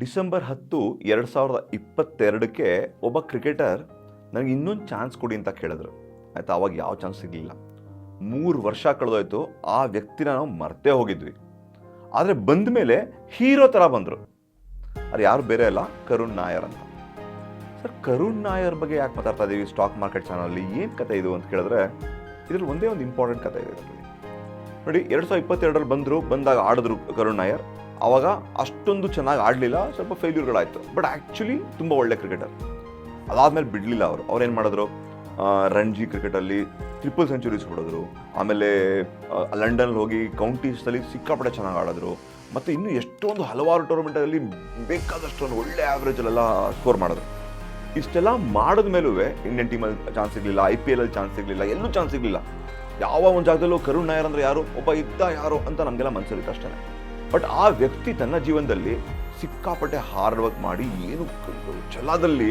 December ಹತ್ತು ಎರಡು ಸಾವಿರದ ಇಪ್ಪತ್ತೆರಡಕ್ಕೆ ಒಬ್ಬ ಕ್ರಿಕೆಟರ್ ನನಗೆ ಇನ್ನೊಂದು ಚಾನ್ಸ್ ಕೊಡಿ ಅಂತ ಕೇಳಿದ್ರು. ಆಯ್ತು, ಅವಾಗ ಯಾವ ಚಾನ್ಸ್ ಸಿಗಲಿಲ್ಲ. ಮೂರು ವರ್ಷ ಕಳೆದೋಯ್ತು, ಆ ವ್ಯಕ್ತಿನ ನಾವು ಮರ್ತೇ ಹೋಗಿದ್ವಿ. ಆದರೆ ಬಂದ ಮೇಲೆ ಹೀರೋ ಥರ ಬಂದರು. ಅದು ಯಾರು ಬೇರೆ ಅಲ್ಲ, ಕರುಣ್ ನಾಯರ್ ಅಂತ. ಸರ್, ಕರುಣ್ ನಾಯರ್ ಬಗ್ಗೆ ಯಾಕೆ ಮಾತಾಡ್ತಾ ಇದ್ದೀವಿ ಸ್ಟಾಕ್ ಮಾರ್ಕೆಟ್ ಚಾನಲಲ್ಲಿ ಏನು ಕತೆ ಇದು ಅಂತ ಕೇಳಿದ್ರೆ, ಇದರಲ್ಲಿ ಒಂದೇ ಒಂದು ಇಂಪಾರ್ಟೆಂಟ್ ಕತೆ ಇದೆ. ನೋಡಿ, ಎರಡು ಸಾವಿರದ ಇಪ್ಪತ್ತೆರಡರಲ್ಲಿ ಬಂದರು, ಬಂದಾಗ ಆಡಿದ್ರು ಕರುಣ್ ನಾಯರ್. ಆವಾಗ ಅಷ್ಟೊಂದು ಚೆನ್ನಾಗಿ ಆಡಲಿಲ್ಲ, ಸ್ವಲ್ಪ ಫೇಲ್ಯೂರ್ಗಳಾಯಿತು ಬಟ್ ಆ್ಯಕ್ಚುಲಿ ತುಂಬ ಒಳ್ಳೆ ಕ್ರಿಕೆಟರ್ ಅದಾದಮೇಲೆ ಬಿಡಲಿಲ್ಲ ಅವರು. ಅವ್ರೇನು ಮಾಡಿದ್ರು? ರಣಜಿ ಕ್ರಿಕೆಟಲ್ಲಿ ಟ್ರಿಪಲ್ ಸೆಂಚುರೀಸ್ ಹೊಡೆದ್ರು. ಆಮೇಲೆ ಲಂಡನ್ ಹೋಗಿ ಕೌಂಟೀಸಲ್ಲಿ ಸಿಕ್ಕಾಪಟ್ಟೆ ಚೆನ್ನಾಗಿ ಆಡಿದ್ರು. ಮತ್ತು ಇನ್ನು ಎಷ್ಟೊಂದು ಹಲವಾರು ಟೂರ್ನಮೆಂಟಲ್ಲಿ ಬೇಕಾದಷ್ಟೊಂದು ಒಳ್ಳೆ ಆ್ಯಾವ್ರೇಜಲ್ಲೆಲ್ಲ ಸ್ಕೋರ್ ಮಾಡಿದ್ರು. ಇಷ್ಟೆಲ್ಲ ಮಾಡಿದ ಮೇಲೂ ಇಂಡಿಯನ್ ಟೀಮಲ್ಲಿ ಚಾನ್ಸ್ ಸಿಗಲಿಲ್ಲ ಐ ಪಿ ಎಲಲ್ಲಿ ಚಾನ್ಸ್ ಸಿಗಲಿಲ್ಲ, ಎಲ್ಲೂ ಚಾನ್ಸ್ ಸಿಗಲಿಲ್ಲ. ಯಾವ ಒಂದು ಜಾಗದಲ್ಲೂ ಕರುಣ್ ನಾಯರ್ ಅಂದ್ರೆ ಯಾರು? ಒಬ್ಬ ಇದ್ದ ಯಾರು ಅಂತ ನಮಗೆಲ್ಲ ಮನಸ್ಸಲ್ಲಿತ್ತು ಅಷ್ಟೇ ಬಟ್ ಆ ವ್ಯಕ್ತಿ ತನ್ನ ಜೀವನದಲ್ಲಿ ಸಿಕ್ಕಾಪಟ್ಟೆ ಹಾರ್ಡ್ ವರ್ಕ್ ಮಾಡಿ ಏನು ಛಲದಲ್ಲಿ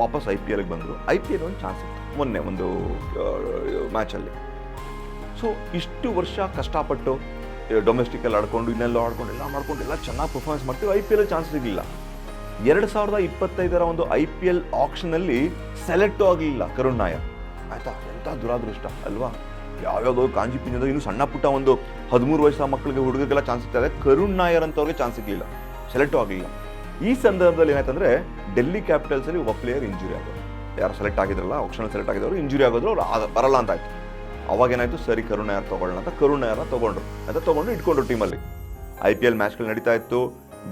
ವಾಪಸ್ ಐ ಪಿ ಎಲ್ಗೆ ಬಂದರು. ಐ ಪಿ ಎಲ್ ಒಂದು ಚಾನ್ಸ್ ಇತ್ತು. ಮೊನ್ನೆ ಒಂದು ಮ್ಯಾಚಲ್ಲಿ ಸೊ ಇಷ್ಟು ವರ್ಷ ಕಷ್ಟಪಟ್ಟು ಡೊಮೆಸ್ಟಿಕಲ್ಲಿ ಆಡ್ಕೊಂಡು, ಇನ್ನೆಲ್ಲ ಆಡ್ಕೊಂಡು, ಎಲ್ಲ ಮಾಡ್ಕೊಂಡು, ಎಲ್ಲ ಚೆನ್ನಾಗಿ ಪರ್ಫಾರ್ಮೆನ್ಸ್ ಮಾಡ್ತೀವಿ. ಐ ಪಿ ಎಲ್ ಚಾನ್ಸ್ ಇರಲಿಲ್ಲ ಎರಡು ಸಾವಿರದ ಇಪ್ಪತ್ತೈದರ ಒಂದು ಐ ಪಿ ಎಲ್ ಆಪ್ಷನಲ್ಲಿ ಸೆಲೆಕ್ಟು ಆಗಲಿಲ್ಲ ಕರುಣ್ ನಾಯರ್ ಆಯಿತಾ? ಎಂಥ ದುರಾದೃಷ್ಟ, ಅಲ್ವಾ? ಯಾವ್ಯಾವುದೋ ಕಾಂಜಿ ಪಿಂಜದ ಇನ್ನು ಸಣ್ಣ ಪುಟ್ಟ ಒಂದು ಹದಿಮೂರು ವಯಸ್ಸಿನ ಮಕ್ಕಳಿಗೆ ಹುಡುಗರಿಗೆಲ್ಲ ಚಾನ್ಸ್ ಸಿಗ್ತಾ ಕರುಣ್ ನಾಯರ್ ಅಂತವ್ರಿಗೆ ಚಾನ್ಸ್ ಸಿಗಲಿಲ್ಲ. ಸೆಲೆಕ್ಟು ಆಗಲಿಲ್ಲ. ಈ ಸಂದರ್ಭದಲ್ಲಿ ಏನಾಯ್ತಂದ್ರೆ ಡೆಲ್ಲಿ ಕ್ಯಾಪಿಟಲ್ಸಲ್ಲಿ ಒಬ್ಬ ಪ್ಲೇಯರ್ ಇಂಜುರಿ ಆಗೋದು ಯಾರು ಸೆಲೆಕ್ಟ್ ಆಗಿದ್ರಲ್ಲ ಆಪ್ಷನ್ ಸೆಲೆಕ್ಟ್ ಆಗಿದ್ದವರು ಇಂಜುರಿ ಆಗೋದ್ರು ಅವ್ರು ಬರಲ್ಲ ಅಂತ ಆಯ್ತು. ಅವಾಗ ಏನಾಯ್ತು? ಸರಿ, ಕರುಣ್ ನಾಯರ್ ತಗೊಳ್ಳೋಣ ಅಂತ ಕರುಣ್ ನಾಯರ್ನ ತಗೊಂಡ್ರು. ಅಂತ ತಗೊಂಡು ಇಟ್ಕೊಂಡ್ರು ಟೀಮಲ್ಲಿ ಐ ಪಿ ಎಲ್ ಮ್ಯಾಚ್ಗಳು ನಡೀತಾ ಇತ್ತು.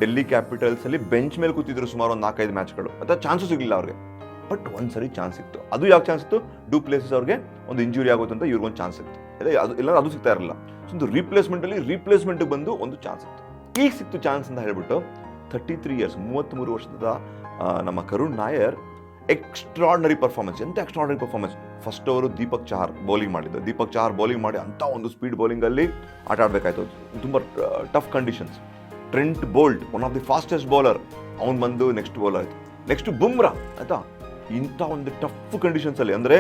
ಡೆಲ್ಲಿ ಕ್ಯಾಪಿಟಲ್ಸ್ ಅಲ್ಲಿ ಬೆಂಚ್ ಮೇಲೆ ಕೂತಿದ್ರು ಸುಮಾರು ಒಂದು ನಾಲ್ಕೈದು ಮ್ಯಾಚ್ಗಳು ಅಥವಾ ಚಾನ್ಸು ಸಿಗಲಿಲ್ಲ ಅವ್ರಿಗೆ. ಬಟ್ ಒಂದು ಸರಿ ಚಾನ್ಸ್ ಇತ್ತು ಅದು ಯಾಕೆ ಚಾನ್ಸ್ ಇತ್ತು ಡೂ ಪ್ಲೇಸಸ್ ಅವ್ರಿಗೆ ಒಂದು ಇಂಜುರಿ ಆಗುತ್ತೆ ಅಂತ ಇವ್ರಿಗೊಂದು ಚಾನ್ಸ್ ಇತ್ತು ಅದೇ ಅದು ಇಲ್ಲ ಅದು ಸಿಗ್ತಾ ಇರಲಿಲ್ಲ ಸೊ ಒಂದು ರೀಪ್ಲೇಸ್ಮೆಂಟಲ್ಲಿ ರೀಪ್ಲೇಸ್ಮೆಂಟ್ಗೆ ಬಂದು ಒಂದು ಚಾನ್ಸ್ ಇತ್ತು ಈಗ ಸಿಕ್ತು ಚಾನ್ಸ್ ಅಂತ ಹೇಳ್ಬಿಟ್ಟು ಥರ್ಟಿ ತ್ರೀ ಇಯರ್ಸ್ ಮೂವತ್ತ್ಮೂರು ವರ್ಷದ ನಮ್ಮ ಕರುಣ್ ನಾಯರ್ ಎಕ್ಸ್ಟ್ರಾರ್ಡನರಿ ಪರ್ಫಾರ್ಮೆನ್ಸ್ ಎಂಥ ಎಕ್ಸ್ಟ್ರಾರ್ಡನರಿ ಪರ್ಫಾರ್ಮೆನ್ಸ್ ಫಸ್ಟ್ ಅವರು ದೀಪಕ್ ಚಹಾರ್ ಬೌಲಿಂಗ್ ಮಾಡಿದ್ದು. ದೀಪಕ್ ಚಹಾರ್ ಬೌಲಿಂಗ್ ಮಾಡಿ ಅಂಥ ಒಂದು ಸ್ಪೀಡ್ ಬೌಲಿಂಗಲ್ಲಿ ಆಟ ಆಡಬೇಕಾಯ್ತು. ತುಂಬ tough conditions Trent Boult one of the fastest bowler ಅವ್ನು ಬಂದು ನೆಕ್ಸ್ಟ್ ಬೌಲರ್ ಆಯ್ತು. ನೆಕ್ಸ್ಟ್ ಬುಮ್ರಾ ಆಯ್ತಾ? ಇಂಥ ಒಂದು ಟಫ್ ಕಂಡೀಷನ್ಸಲ್ಲಿ ಅಂದರೆ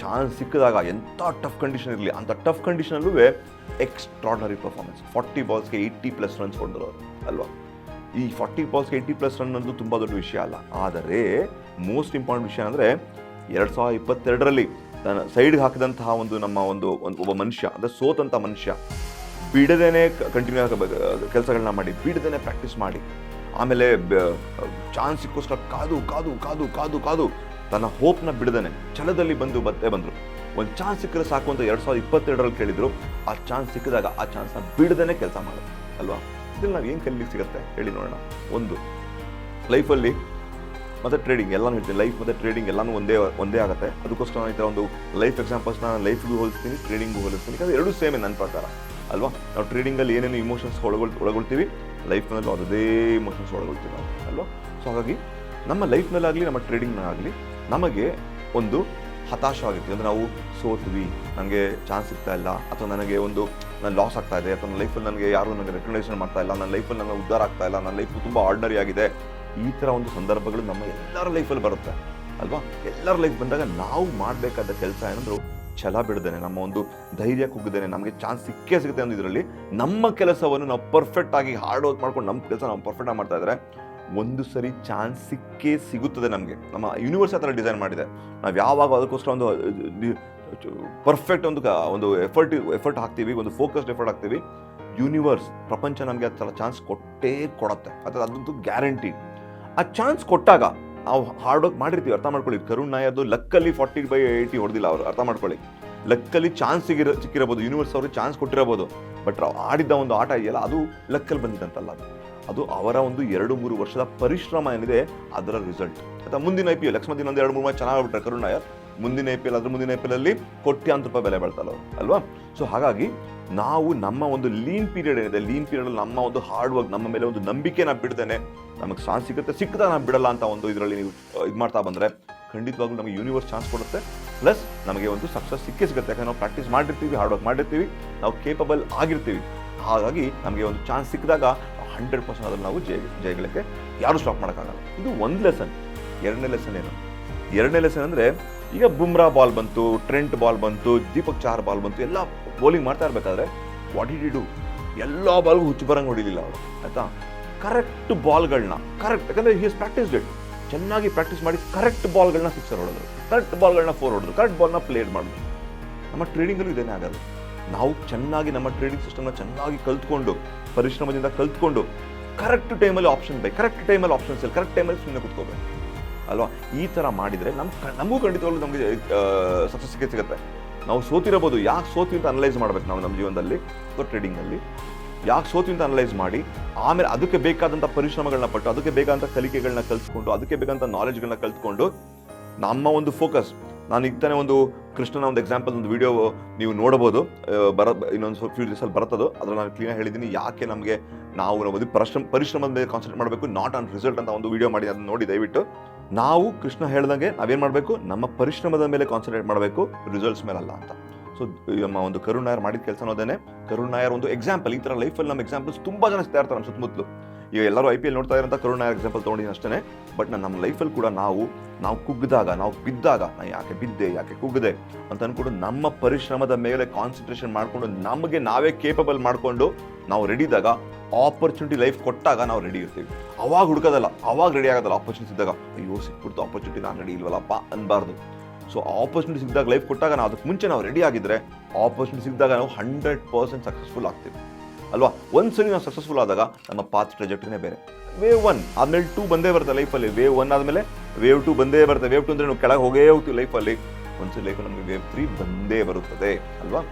ಚಾನ್ಸ್ ಸಿಕ್ಕಿದಾಗ ಎಂಥ ಟಫ್ ಕಂಡೀಷನ್ ಇರಲಿ, ಅಂಥ ಟಫ್ ಕಂಡೀಷನಲ್ಲೂ ಎಕ್ಸ್ಟ್ರಾರ್ಡನರಿ ಪರ್ಫಾರ್ಮೆನ್ಸ್ ಫಾರ್ಟಿ ಬಾಲ್ಸ್ಗೆ ಏಯ್ಟಿ ಪ್ಲಸ್ ರನ್ಸ್ ಹೊಡೆದ್ರು ಅಲ್ವಾ? ಈ ಫಾರ್ಟಿ ಬಾಲ್ಸ್ಗೆ ಏಯ್ಟಿ ಪ್ಲಸ್ ರನ್ ಅನ್ನೋದು ತುಂಬ ದೊಡ್ಡ ವಿಷಯ ಅಲ್ಲ. ಆದರೆ ಮೋಸ್ಟ್ ಇಂಪಾರ್ಟೆಂಟ್ ವಿಷಯ ಅಂದರೆ ಎರಡು ಸಾವಿರದ ಇಪ್ಪತ್ತೆರಡರಲ್ಲಿ ನನ್ನ ಸೈಡ್ಗೆ ಹಾಕಿದಂತಹ ಒಂದು ನಮ್ಮ ಒಂದು ಒಬ್ಬ ಮನುಷ್ಯ, ಅಂದರೆ ಸೋತಂಥ ಮನುಷ್ಯ, ಬಿಡದೇನೆ ಕಂಟಿನ್ಯೂ ಕೆಲಸಗಳನ್ನ ಮಾಡಿ, ಬಿಡದೇನೆ ಪ್ರಾಕ್ಟೀಸ್ ಮಾಡಿ ಆಮೇಲೆ ಚಾನ್ಸ್ ಸಿಕ್ಕೋಸ್ಕರ ಕಾದು ಕಾದು ಕಾದು ಕಾದು ಕಾದು ತನ್ನ ಹೋಪ್ನ ಬಿಡದೇನೆ. ಛಲದಲ್ಲಿ ಬಂದು ಬತ್ತೆ ಬಂದರು. ಒಂದು ಚಾನ್ಸ್ ಸಿಕ್ಕರೆ ಸಾಕು ಅಂತ ಎರಡು ಸಾವಿರದ ಇಪ್ಪತ್ತೆರಡರಲ್ಲಿ ಕೇಳಿದರು. ಆ ಚಾನ್ಸ್ ಸಿಕ್ಕಿದಾಗ ಆ ಚಾನ್ಸ್ನ ಬಿಡದೇನೆ ಕೆಲಸ ಮಾಡೋದು ಅಲ್ವಾ? ಇದ್ರಲ್ಲಿ ನಾವು ಏನು ಕಲಿಲಿಕ್ಕೆ ಸಿಗುತ್ತೆ? ಹೇಳಿ ನೋಡೋಣ. ಒಂದು, ಲೈಫಲ್ಲಿ ಮತ್ತು ಟ್ರೇಡಿಂಗ್ ಎಲ್ಲಾನು ಹೇಳ್ತೀನಿ. ಲೈಫ್ ಮತ್ತು ಟ್ರೇಡಿಂಗ್ ಎಲ್ಲಾನು ಒಂದೇ ಒಂದೇ ಆಗುತ್ತೆ. ಅದಕ್ಕೋಸ್ಕರ ನಾನು ಈ ಥರ ಒಂದು ಲೈಫ್ ಎಕ್ಸಾಂಪಲ್ಸ್ನ ಲೈಫ್ಗೂ ಹೋಲಿಸ್ತೀನಿ ಟ್ರೇಡಿಂಗ್ಗೂ ಹೋಲಿಸ್ತೀನಿ. ಯಾಕಂದರೆ ಎರಡೂ ಸೇಮೇ ನನ್ನ ಪ್ರಕಾರ. ಅಲ್ವಾ? ನಾವು ಟ್ರೇಡಿಂಗಲ್ಲಿ ಏನೇನು ಇಮೋಷನ್ಸ್ ಒಳಗೊಳ್ ಒಳಗೊಳ್ತೀವಿ ಲೈಫ್ನಲ್ಲೂ ಅದೇ ಇಮೋಷನ್ಸ್ ಒಳಗೊಳ್ತೀವಿ ನಾವು ಅಲ್ವಾ? ಸೊ ಹಾಗಾಗಿ ನಮ್ಮ ಲೈಫ್ನಲ್ಲಾಗಲಿ, ನಮ್ಮ ಟ್ರೇಡಿಂಗ್ನಾಗಲಿ ನಮಗೆ ಒಂದು ಹತಾಶವಾಗಿರ್ತೀವಿ. ಅಂದರೆ ನಾವು ಸೋತ್ವಿ, ನನಗೆ ಚಾನ್ಸ್ ಸಿಗ್ತಾ ಇಲ್ಲ, ಅಥವಾ ನನಗೆ ಒಂದು ನಾನು ಲಾಸ್ ಆಗ್ತಾ ಇದೆ, ಅಥವಾ ನನ್ನ ಲೈಫಲ್ಲಿ ನನಗೆ ಯಾರು ನನಗೆ ರೆಕಗ್ನೈಸೇಷನ್ ಮಾಡ್ತಾ ಇಲ್ಲ, ನನ್ನ ಲೈಫಲ್ಲಿ ನನ್ನ ಉದ್ಧಾರ ಆಗ್ತಾ ಇಲ್ಲ, ನನ್ನ ಲೈಫ್ ತುಂಬ ಆರ್ಡಿನರಿ ಆಗಿದೆ. ಈ ಥರ ಒಂದು ಸಂದರ್ಭಗಳು ನಮ್ಮ ಎಲ್ಲರ ಲೈಫಲ್ಲಿ ಬರುತ್ತೆ, ಅಲ್ವಾ? ಎಲ್ಲರ ಲೈಫ್ ಬಂದಾಗ ನಾವು ಮಾಡಬೇಕಾದ ಕೆಲಸ ಏನಂದ್ರು ಛಲ ಬಿಡದೇನೆ, ನಮ್ಮ ಒಂದು ಧೈರ್ಯ ಕುಗ್ಗದೇನೆ, ನಮಗೆ ಚಾನ್ಸ್ ಸಿಕ್ಕೇ ಸಿಗುತ್ತೆ ಅನ್ನೋ ಇದರಲ್ಲಿ ನಮ್ಮ ಕೆಲಸವನ್ನು ನಾವು ಪರ್ಫೆಕ್ಟ್ ಆಗಿ ಹಾರ್ಡ್ ವರ್ಕ್ ಮಾಡ್ಕೊಂಡು ನಮ್ಮ ಕೆಲಸ ನಾವು ಪರ್ಫೆಕ್ಟ್ ಆಗಿ ಮಾಡ್ತಾ ಇದ್ರೆ ಒಂದು ಸರಿ ಚಾನ್ಸ್ ಸಿಕ್ಕೇ ಸಿಗುತ್ತದೆ ನಮಗೆ. ನಮ್ಮ ಯೂನಿವರ್ಸ್ ಆ ಥರ ಡಿಸೈನ್ ಮಾಡಿದೆ. ನಾವು ಯಾವಾಗ ಅದಕ್ಕೋಸ್ಕರ ಒಂದು ಪರ್ಫೆಕ್ಟ್ ಒಂದು ಒಂದು ಎಫರ್ಟ್ ಎಫರ್ಟ್ ಹಾಕ್ತೀವಿ, ಒಂದು ಫೋಕಸ್ಡ್ ಎಫರ್ಟ್ ಹಾಕ್ತೀವಿ ಯೂನಿವರ್ಸ್ ಪ್ರಪಂಚ ನಮಗೆ ಆ ಥರ ಚಾನ್ಸ್ ಕೊಟ್ಟೇ ಕೊಡುತ್ತೆ. ಅಥವಾ ಅದಂತೂ ಗ್ಯಾರಂಟಿ ಆ ಚಾನ್ಸ್ ಕೊಟ್ಟಾಗ ನಾವು ಹಾರ್ಡ್ ವರ್ಕ್ ಮಾಡಿರ್ತೀವಿ, ಅರ್ಥ ಮಾಡ್ಕೊಳ್ಳಿ. ಕರುಣ್ ನಾಯರ್ದು ಲಕ್ಕಲ್ಲಿ ಫಾರ್ಟಿ ಬೈ ಏಯ್ಟಿ ಹೊಡೆದಿಲ್ಲ ಅವರು, ಅರ್ಥ ಮಾಡ್ಕೊಳ್ಳಿ. ಲಕ್ಕಲ್ಲಿ ಚಾನ್ಸ್ ಸಿಗಿರ ಸಿಕ್ಕಿರಬಹುದು ಯೂನಿವರ್ಸ್ ಅವರು ಚಾನ್ಸ್ ಕೊಟ್ಟಿರಬಹುದು ಬಟ್ ಆಡಿದ್ದ ಒಂದು ಆಟ ಇದೆಯಲ್ಲ, ಅದು ಲಕ್ಕಲ್ಲಿ ಬಂದಿದ್ದಂತಲ್ಲ ಅದು. ಅವರ ಒಂದು ಎರಡು ಮೂರು ವರ್ಷದ ಪರಿಶ್ರಮ ಏನಿದೆ, ಅದರ ರಿಸಲ್ಟ್ ಅಥವಾ ಮುಂದಿನ ಐ ಪಿ ಎಲ್ ಲಕ್ಷ್ಮಣ್ ಒಂದು ಎರಡು ಮೂರು ಮ್ಯಾಚ್ ಚೆನ್ನಾಗಿ ಆಗ್ಬಿಟ್ರೆ ಕರುಣ್ ನಾಯರ್. ಮುಂದಿನ ಐ ಪಿ ಎಲ್ ಅದ್ರ ಮುಂದಿನ ಐ ಪಿ ಎಲ್ ಅಲ್ಲಿ ಕೋಟ್ಯಾಂತರ ರೂಪಾಯಿ ಬೆಲೆ ಬೆಳ್ತಲ್ಲ ಅಲ್ವಾ? ಸೊ ಹಾಗಾಗಿ ನಾವು ನಮ್ಮ ಒಂದು ಲೀನ್ ಪೀರಿಯಡ್ ಏನಿದೆ ಲೀನ್ ಪೀರಿಯಡ್ ನಮ್ಮ ಒಂದು ಹಾರ್ಡ್ ವರ್ಕ್ ನಮ್ಮ ಮೇಲೆ ಒಂದು ನಂಬಿಕೆನ ಬಿಡ್ತೇನೆ ನಮಗೆ ಚಾನ್ಸ್ ಸಿಗುತ್ತೆ ಸಿಕ್ಕದ ನಾವು ಬಿಡಲ್ಲ ಅಂತ ಒಂದು ಇದರಲ್ಲಿ ನೀವು ಇದು ಮಾಡ್ತಾ ಬಂದರೆ ಖಂಡಿತವಾಗ್ಲೂ ನಮಗೆ ಯೂನಿವರ್ಸ್ ಚಾನ್ಸ್ ಕೊಡುತ್ತೆ. ಪ್ಲಸ್ ನಮಗೆ ಒಂದು ಸಕ್ಸಸ್ ಸಿಕ್ಕೇ ಸಿಗುತ್ತೆ. ಯಾಕಂದ್ರೆ ನಾವು ಪ್ರಾಕ್ಟೀಸ್ ಮಾಡಿರ್ತೀವಿ ಹಾರ್ಡ್ ವರ್ಕ್ ಮಾಡಿರ್ತೀವಿ, ನಾವು ಕೇಪಬಲ್ ಆಗಿರ್ತೀವಿ. ಹಾಗಾಗಿ ನಮಗೆ ಒಂದು ಚಾನ್ಸ್ ಸಿಕ್ಕಿದಾಗ ಹಂಡ್ರೆಡ್ ಪರ್ಸೆಂಟ್ ಅದನ್ನು ನಾವು ಜಯ, ಜಯಗಳಕ್ಕೆ ಯಾರು ಸ್ಟಾಪ್ ಮಾಡೋಕ್ಕಾಗಲ್ಲ. ಇದು ಒಂದು ಲೆಸನ್ ಎರಡನೇ ಲೆಸನ್ ಏನು? ಎರಡನೇ ಲೆಸನ್ ಅಂದರೆ ಈಗ ಬುಮ್ರಾ ಬಾಲ್ ಬಂತು ಟ್ರೆಂಟ್ ಬಾಲ್ ಬಂತು, ದೀಪಕ್ ಚಾರ್ ಬಾಲ್ ಬಂತು, ಎಲ್ಲ ಬೌಲಿಂಗ್ ಮಾಡ್ತಾ ಇರಬೇಕಾದ್ರೆ ವಾಟ್ ಡಿ ಡು ಎಲ್ಲ ಬಾಲ್ಗೂ ಹುಚ್ಚು ಬರಂಗೆ ಹೊಡಿಲಿಲ್ಲ ಅವರು, ಆಯಿತಾ? ಕರೆಕ್ಟ್ ಬಾಲ್ಗಳನ್ನ ಕರೆಕ್ಟ್ ಯಾಕಂದರೆ ಹಿ ಇಸ್ ಪ್ರಾಕ್ಟೀಸ್ ಡೆಡ್ ಚೆನ್ನಾಗಿ ಪ್ರಾಕ್ಟೀಸ್ ಮಾಡಿ ಕರೆಕ್ಟ್ ಬಾಲ್ಗಳನ್ನ ಸಿಕ್ಸರ್ ಹೊಡೆದ್ರು. ಕರೆಕ್ಟ್ ಬಾಲ್ಗಳನ್ನ ಫೋರ್ ಹೊಡೆದ್ರು. ಕರೆಕ್ಟ್ ಬಾಲ್ನ ಪ್ಲೇಡ್ ಮಾಡಿದ್ರು. ನಮ್ಮ ಟ್ರೇಡಿಂಗಲ್ಲೂ ಇದೇನೇ ಆಗೋದು ನಾವು ಚೆನ್ನಾಗಿ ನಮ್ಮ ಟ್ರೇಡಿಂಗ್ ಸಿಸ್ಟಮ್ನ ಚೆನ್ನಾಗಿ ಕಲ್ತ್ಕೊಂಡು, ಪರಿಶ್ರಮದಿಂದ ಕಲ್ತ್ಕೊಂಡು ಕರೆಕ್ಟ್ ಟೈಮಲ್ಲಿ ಆಪ್ಷನ್ ಬೈ ಕರೆಕ್ಟ್ ಟೈಮಲ್ಲಿ ಆಪ್ಷನ್ಸ್ ಇಲ್ಲ. ಕರೆಕ್ಟ್ ಟೈಮಲ್ಲಿ ಸುಮ್ಮನೆ ಕುತ್ಕೋಬೇಕು. ಅಲ್ವಾ? ಈ ಥರ ಮಾಡಿದರೆ ನಮ್ಮ ನಮಗೂ ಖಂಡಿತವಾಗ್ಲೂ ನಮಗೆ ಸಕ್ಸಸ್ ಸಿಕ್ಕೇ ಸಿಗುತ್ತೆ. ನಾವು ಸೋತಿರಬಹುದು. ಯಾಕೆ ಸೋತಿ ಅಂತ ಅನಲೈಸ್ ಮಾಡಬೇಕು ನಾವು ನಮ್ಮ ಜೀವನದಲ್ಲಿ, ಅಥವಾ ಟ್ರೇಡಿಂಗಲ್ಲಿ ಯಾಕೆ ಸೋತಿ ಅಂತ ಅನಲೈಸ್ ಮಾಡಿ, ಆಮೇಲೆ ಅದಕ್ಕೆ ಬೇಕಾದಂಥ ಪರಿಶ್ರಮಗಳನ್ನ ಪಟ್ಟು, ಅದಕ್ಕೆ ಬೇಕಾದಂಥ ಕಲಿಕೆಗಳನ್ನ ಕಲ್ತ್ಕೊಂಡು, ಅದಕ್ಕೆ ಬೇಕಾದಂಥ ನಾಲೆಜ್ಗಳನ್ನ ಕಲ್ತ್ಕೊಂಡು, ನಮ್ಮ ಒಂದು ಫೋಕಸ್ ನಾನು ಈಗ ತಾನೇ ಒಂದು ಕೃಷ್ಣನ ಒಂದು ಎಕ್ಸಾಂಪಲ್ ಒಂದು ವಿಡಿಯೋ ನೀವು ನೋಡಬಹುದು. ಬರ, ಇನ್ನೊಂದು ಸ್ವಲ್ಪ ಫ್ಯೂ ದಿವಸಲ್ಲಿ ಬರ್ತದೋ, ಅದರಲ್ಲಿ ನಾನು ಕ್ಲೀನಾಗಿ ಹೇಳಿದ್ದೀನಿ, ಯಾಕೆ ನಮಗೆ ನಾವು ನಾವು ಪರಿಶ್ರಮ, ಪರಿಶ್ರಮದ ಮೇಲೆ ಕಾನ್ಸಂಟ್ರೇಟ್ ಮಾಡಬೇಕು ನಾಟ್ ಆನ್ ರಿಸಲ್ಟ್ ಅಂತ ಒಂದು ವಿಡಿಯೋ ಮಾಡಿ ಅದನ್ನು ನೋಡಿ ದಯವಿಟ್ಟು. ನಾವು ಕೃಷ್ಣ ಹೇಳ್ದಂಗೆ ನಾವೇನು ಮಾಡಬೇಕು? ನಮ್ಮ ಪರಿಶ್ರಮದ ಮೇಲೆ ಕಾನ್ಸಂಟ್ರೇಟ್ ಮಾಡಬೇಕು ರಿಸಲ್ಟ್ಸ್ ಮೇಲಲ್ಲ ಅಂತ. ಸೊ ನಮ್ಮ ಒಂದು ಕರುಣ್ ನಾಯರ್ ಮಾಡಿದ ಕೆಲಸ ಅನ್ನೋದೇನೆ ಕರುಣ್ ನಾಯರ್ ಒಂದು ಎಕ್ಸಾಂಪಲ್ ಈ ಥರ ಲೈಫಲ್ಲಿ ನಮ್ಮ ಎಕ್ಸಾಂಪಲ್ಸ್ ತುಂಬ ಜನ ಸಿಗ್ತಾ ಇರ್ತಾರೆ ನಮ್ಮ ಸುತ್ತಮುತ್ತಲು. ಈಗ ಎಲ್ಲರೂ ಐ ಪಿ ಎಲ್ ನೋಡ್ತಾ ಇರೋಂಥ ಕರುಣ್ ನಾಯರ್ ಎಕ್ಸಾಂಪಲ್ ತೊಗೊಂಡಿದ್ದೀನಿ ಅಷ್ಟೇ ಬಟ್ ನಾನು ನಮ್ಮ ಲೈಫಲ್ಲಿ ಕೂಡ ನಾವು ನಾವು ಕುಗ್ಗಿದಾಗ ನಾವು ಬಿದ್ದಾಗ, ನಾ ಯಾಕೆ ಬಿದ್ದೆ, ಯಾಕೆ ಕುಗ್ಗಿದೆ ಅಂತ ಅಂದ್ಕೊಂಡು ನಮ್ಮ ಪರಿಶ್ರಮದ ಮೇಲೆ ಕಾನ್ಸಂಟ್ರೇಷನ್ ಮಾಡಿಕೊಂಡು ನಮಗೆ ನಾವೇ ಕೇಪಬಲ್ ಮಾಡಿಕೊಂಡು ನಾವು ರೆಡಿ ಇದ್ದಾಗ ಆಪರ್ಚುನಿಟಿ ಲೈಫ್ ಕೊಟ್ಟಾಗ ನಾವು ರೆಡಿ ಇರ್ತೀವಿ. ಅವಾಗ ಹುಡುಕೋದಲ್ಲ, ಅವಾಗ ರೆಡಿ ಆಗೋದಲ್ಲ ಆಪರ್ಚುನಿಟಿ ಸಿದ್ದಾಗ ಅಯ್ಯೋ, ಸಿಕ್ಬಿಡ್ತು ಆಪರ್ಚುನಿಟಿ ನಾನು ರೆಡಿ ಇಲ್ವಲ್ಲಪ್ಪ ಅನ್ಬಾರ್ದು. ಸೊ ಆಪರ್ಚುನಿಟಿ ಸಿಕ್ಕಿದಾಗ ಲೈಫ್ ಕೊಟ್ಟಾಗ ನಾವು ಅದಕ್ಕೆ ಮುಂಚೆ ನಾವು ರೆಡಿ ಆಗಿದ್ರೆ ಆಪರ್ಚುನಿಟಿ ಸಿಕ್ಕಿದಾಗ ನಾವು ಹಂಡ್ರೆಡ್ ಪರ್ಸೆಂಟ್ ಸಕ್ಸಸ್ಫುಲ್ ಆಗ್ತೀವಿ. ಅಲ್ವಾ? ಒಂದ್ಸರಿ ನಾವು ಸಕ್ಸಸ್ಫುಲ್ ಆದಾಗ ನಮ್ಮ ಪಾತ್ ಟ್ರೆಜೆಕ್ಟ್ರಿನೇ ಬೇರೆ. ವೇವ್ ಒನ್ ಆದಮೇಲೆ ಟೂ ಬಂದೇ ಬರುತ್ತೆ ಲೈಫಲ್ಲಿ ವೇವ್ ಒನ್ ಆದಮೇಲೆ ವೇವ್ ಟು ಬಂದೇ ಬರುತ್ತೆ ವೇವ್ ಟು ಅಂದರೆ ನಾವು ಕೆಳಗೆ ಹೋಗೇ ಹೋಗ್ತೀವಿ ಲೈಫಲ್ಲಿ ಒಂದ್ಸರಿ ಲೈಫ್ ನಮಗೆ ವೇವ್ ತ್ರೀ ಬಂದೇ ಬರುತ್ತದೆ. ಅಲ್ವಾ?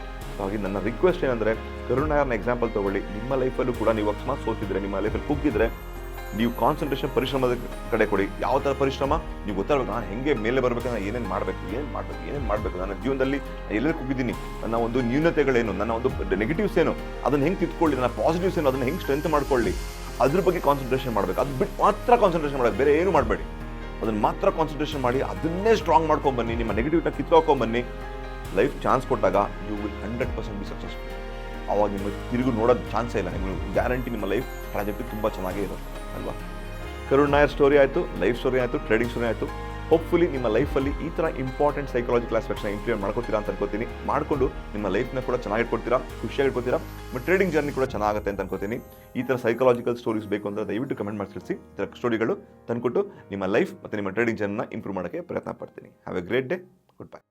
ಹಾಗಾಗಿ ನನ್ನ ರಿಕ್ವೆಸ್ಟ್ ಏನಂದರೆ ಕರುಣಾಯರ್ನ ಎಕ್ಸಾಂಪಲ್ ತಗೊಳ್ಳಿ. ನಿಮ್ಮ ಲೈಫಲ್ಲೂ ಕೂಡ ನೀವು ಅಕಸ್ಮಾತ್ ಸೋತಿದ್ರೆ, ನಿಮ್ಮ ಲೈಫಲ್ಲಿ ಕುಗ್ಗಿದ್ರೆ, ನೀವು ಕಾನ್ಸಂಟ್ರೇಷನ್ ಪರಿಶ್ರಮದ ಕಡೆ ಕೊಡಿ. ಯಾವ ಥರ ಪರಿಶ್ರಮ? ನೀವು ಗೊತ್ತಾಗಬೇಕು, ನಾನು ಹೆಂಗೆ ಮೇಲೆ ಬರಬೇಕು ನಾನು ಏನೇನು ಮಾಡಬೇಕು, ಏನು ಮಾಡಬೇಕು, ಏನೇನು ಮಾಡಬೇಕು. ನನ್ನ ಜೀವನದಲ್ಲಿ ಎಲ್ಲೆಲ್ಲಿ ಕುಗ್ಗಿದ್ದೀನಿ? ನನ್ನ ಒಂದು ನ್ಯೂನತೆಗಳೇನು? ನನ್ನ ಒಂದು ನೆಗೆಟಿವ್ಸ್ ಏನು? ಅದನ್ನು ಹೆಂಗೆ ತಿದ್ಕೊಳ್ಳಿ? ನನ್ನ ಪಾಸಿಟಿವ್ಸ್ ಏನು? ಅದನ್ನು ಹೆಂಗೆ ಸ್ಟ್ರೆಂತ್ ಮಾಡ್ಕೊಳ್ಳಿ? ಅದ್ರ ಬಗ್ಗೆ ಕಾನ್ಸಂಟ್ರೇಷನ್ ಮಾಡಬೇಕು. ಅದು ಬಿಟ್ಟು ಮಾತ್ರ ಕಾನ್ಸಂಟ್ರೇಷನ್ ಮಾಡಬೇಕು. ಬೇರೆ ಏನು ಮಾಡಬೇಡಿ. ಅದನ್ನು ಮಾತ್ರ ಕಾನ್ಸಂಟ್ರೇಷನ್ ಮಾಡಿ, ಅದನ್ನೇ ಸ್ಟ್ರಾಂಗ್ ಮಾಡ್ಕೊಂಬನ್ನಿ ನಿಮ್ಮ ನೆಗೆಟಿವ್ನ ಕಿತ್ಕೊಂಬನ್ನಿ ಲೈಫ್ ಚಾನ್ಸ್ ಕೊಟ್ಟಾಗ you will hundred percent be successful. ಅವಾಗ ನಿಮಗೆ ತಿರುಗು ನೋಡೋದು ಚಾನ್ಸೇ ಇಲ್ಲ. ನಿಮಗೆ ಗ್ಯಾರಂಟಿ ನಿಮ್ಮ ಲೈಫ್ ಪ್ರಾಜೆಕ್ಟ್ ತುಂಬ ಚೆನ್ನಾಗೇ ಇರೋದು ಅಲ್ವಾ? ಕರುಣ್ ನಾಯರ್ ಸ್ಟೋರಿ ಆಯಿತು ಲೈಫ್ ಸ್ಟೋರಿ ಆಯಿತು ಟ್ರೇಡಿಂಗ್ ಸ್ಟೋರಿ ಆಯಿತು. ಹೋಪ್ಫುಲಿ ನಿಮ್ಮ ಲೈಫಲ್ಲಿ ಈ ಥರ ಇಂಪಾರ್ಟೆಂಟ್ ಸೈಕಾಲಜಿಕಲ್ ಆಸ್ಪೆಕ್ಟ್ಸ್ನ ಇಂಪ್ಲಿಮೆಂಟ್ ಮಾಡ್ಕೊತೀರಾ ಅಂತ ಅನ್ಕೋತೀನಿ. ಮಾಡಿಕೊಂಡು ನಿಮ್ಮ ಲೈಫ್ನ ಕೂಡ ಚೆನ್ನಾಗಿ ಇಟ್ಕೊಡ್ತೀರಾ, ಖುಷಿಯಾಗಿ ಇಟ್ಕೊತೀರಾ ಟ್ರೇಡಿಂಗ್ ಜರ್ನಿ ಕೂಡ ಚೆನ್ನಾಗುತ್ತೆ ಅಂತ ಅನ್ಕೋತೀನಿ. ಈ ಥರ ಸೈಕಾಲಜಿಕಲ್ ಸ್ಟೋರೀಸ್ ಬೇಕು ಅಂದರೆ ದಯವಿಟ್ಟು ಕಮೆಂಟ್ ಮಾಡಿ ತಿಳಿಸಿ. ಥರ ಸ್ಟೋರಿಗಳು ತಂದುಕೊಟ್ಟು ನಿಮ್ಮ ಲೈಫ್ ಮತ್ತು ನಿಮ್ಮ ಟ್ರೇಡಿಂಗ್ ಜರ್ನಿನ ಇಂಪ್ರೂವ್ ಮಾಡೋಕ್ಕೆ ಪ್ರಯತ್ನ ಪಡ್ತೀನಿ. Have a great day good bye